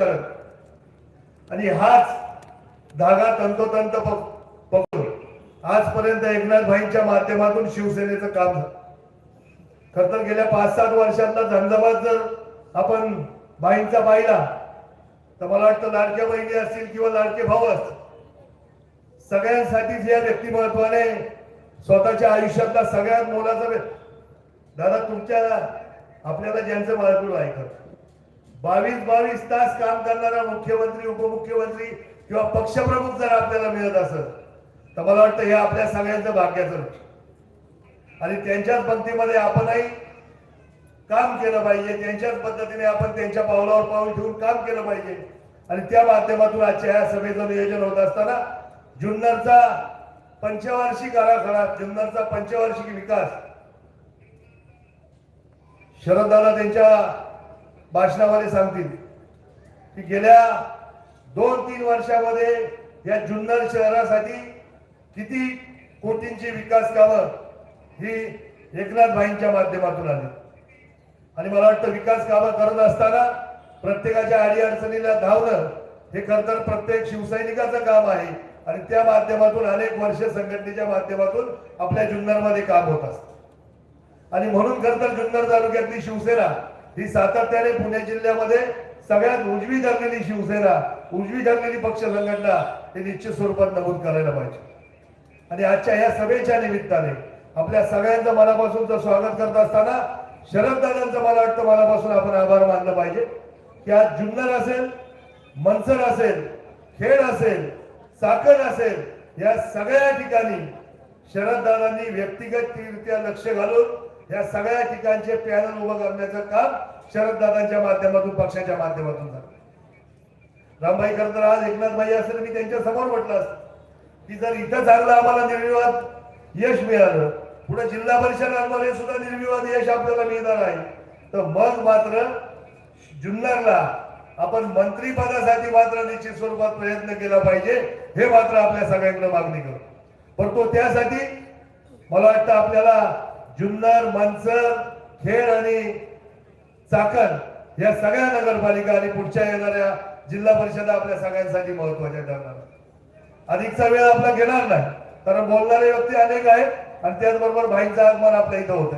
करत. आणि हाच धागा तंतोतंत पकडून आजपर्यंत एकनाथ भाईंच्या माध्यमातून शिवसेनेचं काम झालं. खर तर गेल्या पाच सात वर्षातला झंझावात जर आपण बाईंचा पाहिला तर मला वाटतं लाडक्या बहिणी असतील किंवा लाडके भाऊ असतील सगळ्यांसाठीच या व्यक्तिमत्वाने स्वतःच्या आयुष्यातला सगळ्यात मोलाचा दादा तुमच्या आपल्याला ज्यांचं मार्ग ऐकत बावीस बावीस तास काम करणारा मुख्यमंत्री उपमुख्यमंत्री किंवा पक्षप्रमुख जर आपल्याला मिळत असेल तर मला वाटतं हे आपल्या सगळ्यांचं भाग्याचं आणि त्यांच्याच पंक्तीमध्ये आपणही काम केलं पाहिजे. त्यांच्याच पद्धतीने आपण त्यांच्या पावलावर पाऊल ठेवून काम केलं पाहिजे. आणि त्या माध्यमातून आजच्या या सभेचं नियोजन होत असताना जुन्नरचा पंचवार्षिक आराखडा जुन्नरचा पंचवार्षिक विकास शरदाला त्यांच्या भाषणामध्ये सांगतील की गेल्या दोन तीन वर्षामध्ये या जुन्नर शहरासाठी किती कोटींची विकास कामं ही एकनाथ भाईंच्या माध्यमातून आली. आणि मला वाटतं विकास कामं करत असताना प्रत्येकाच्या अडीअडचणीला धावणं हे खरंतर प्रत्येक शिवसैनिकाचं काम आहे. आणि त्या माध्यमातून अनेक वर्ष संघटनेच्या माध्यमातून आपल्या जुन्नरमध्ये काम होत असत. आणि म्हणून खरंतर जुन्नर तालुक्यातली शिवसेना ही सातत्याने पुणे जिल्ह्यामध्ये सगळ्यात उजवी धरलेली शिवसेना उजवी धरलेली पक्ष संघटना हे निश्चित स्वरूपात नमूद करायला पाहिजे. आणि आजच्या या सभेच्या निमित्ताने आपल्या सगळ्यांचं मनापासूनचं स्वागत करत असताना शरददादांचं मला वाटतं मनापासून आपण आभार मानलं पाहिजे. की आज जुन्नर असेल मनसर असेल खेड असेल चाकण असेल या सगळ्या ठिकाणी शरददादांनी व्यक्तिगतरित्या लक्ष घालून या सगळ्या ठिकाणचे पॅनल उभं करण्याचं काम शरददादांच्या माध्यमातून पक्षाच्या माध्यमातून झालं. रामभाई खरं तर आज एकनाथभाई असेल मी त्यांच्यासमोर म्हटलं असत. की जर इथं चांगलं आम्हाला निर्विवाद यश मिळालं. पुढे जिल्हा परिषदांमध्ये सुद्धा निर्विवाद यश आपल्याला मिळणार आहे. तर मग मात्र जुन्नरला आपण मंत्रीपदासाठी मात्र निश्चित स्वरूपात प्रयत्न केला पाहिजे हे मात्र आपल्या सगळ्यांकडे मागणी करू पण तो त्यासाठी मला वाटतं आपल्याला जुन्नर मनसर खेड आणि चाकण या सगळ्या नगरपालिका आणि पुढच्या येणाऱ्या जिल्हा परिषदा आपल्या सगळ्यांसाठी महत्त्वाच्या ठरणार. अधिकचा वेळ आपला घेणार नाही कारण बोलणारे व्यक्ती अनेक आहेत आणि त्याचबरोबर भाईंचं आगमन आपल्या इथं होत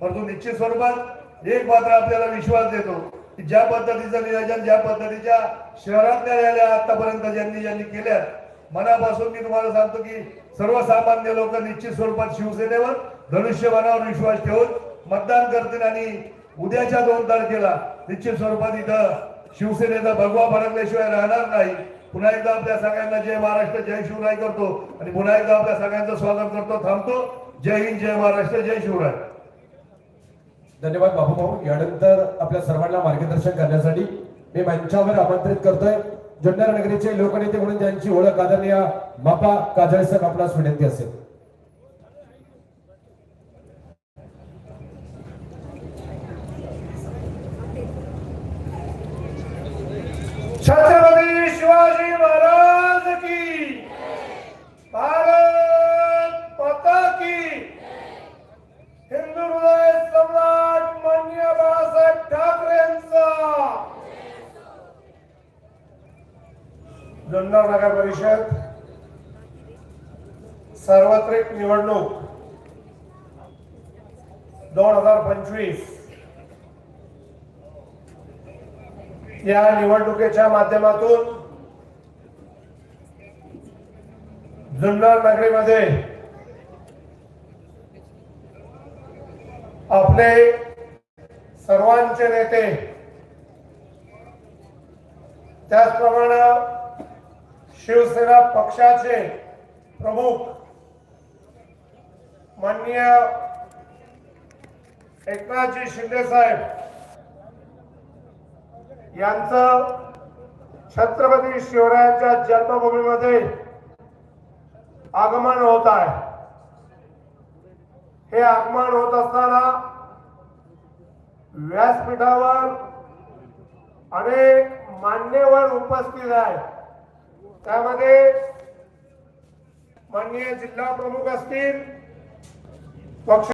परंतु निश्चित स्वरूपात एक मात्र आपल्याला विश्वास देतो की ज्या पद्धतीचं नियोजन ज्या पद्धतीच्या शहरातल्या रॅल्या आतापर्यंत ज्यांनी ज्यांनी केल्या मनापासून मी तुम्हाला सांगतो की सर्वसामान्य लोक निश्चित स्वरूपात शिवसेनेवर धनुष्यबाणावर विश्वास ठेवून मतदान करतील आणि उद्याच्या दोन तारखेला निश्चित स्वरूपात इथं शिवसेनेचा भगवा फडकल्याशिवाय राहणार नाही. पुन्हा एकदा आपल्या सगळ्यांना जय महाराष्ट्र जय शिवराय करतो आणि पुन्हा एकदा आपल्या सगळ्यांचं स्वागत करतो थांबतो. जय हिंद जय महाराष्ट्र जय शिवराय. धन्यवाद बाबू भाऊ. यानंतर आपल्या सर्वांना मार्गदर्शन करण्यासाठी मी मंचावर आमंत्रित करतोय. जुन्नर नगरीचे लोकनेते म्हणून ज्यांची ओळख आदरणीय मापा काजळे साहेब आपणास विनंती असेल. जुन्नर नगर परिषद सार्वत्रिक निवडणूक दोन हजार पंचवीस. या निवडणुकीच्या माध्यमातून जुन्नर नगरीमध्ये आपले सर्वांचे नेते त्याचप्रमाणे शिवसेना पक्षाचे प्रमुख माननीय एकनाथजी शिंदे साहेब यांचं छत्रपती शिवरायांच्या जन्मभूमीमध्ये आगमन होत आहे. हे आगमन होत असताना व्यासपीठावर अनेक मान्यवर उपस्थित आहेत. त्यामध्ये माननीय जिल्हा प्रमुख असतील पक्ष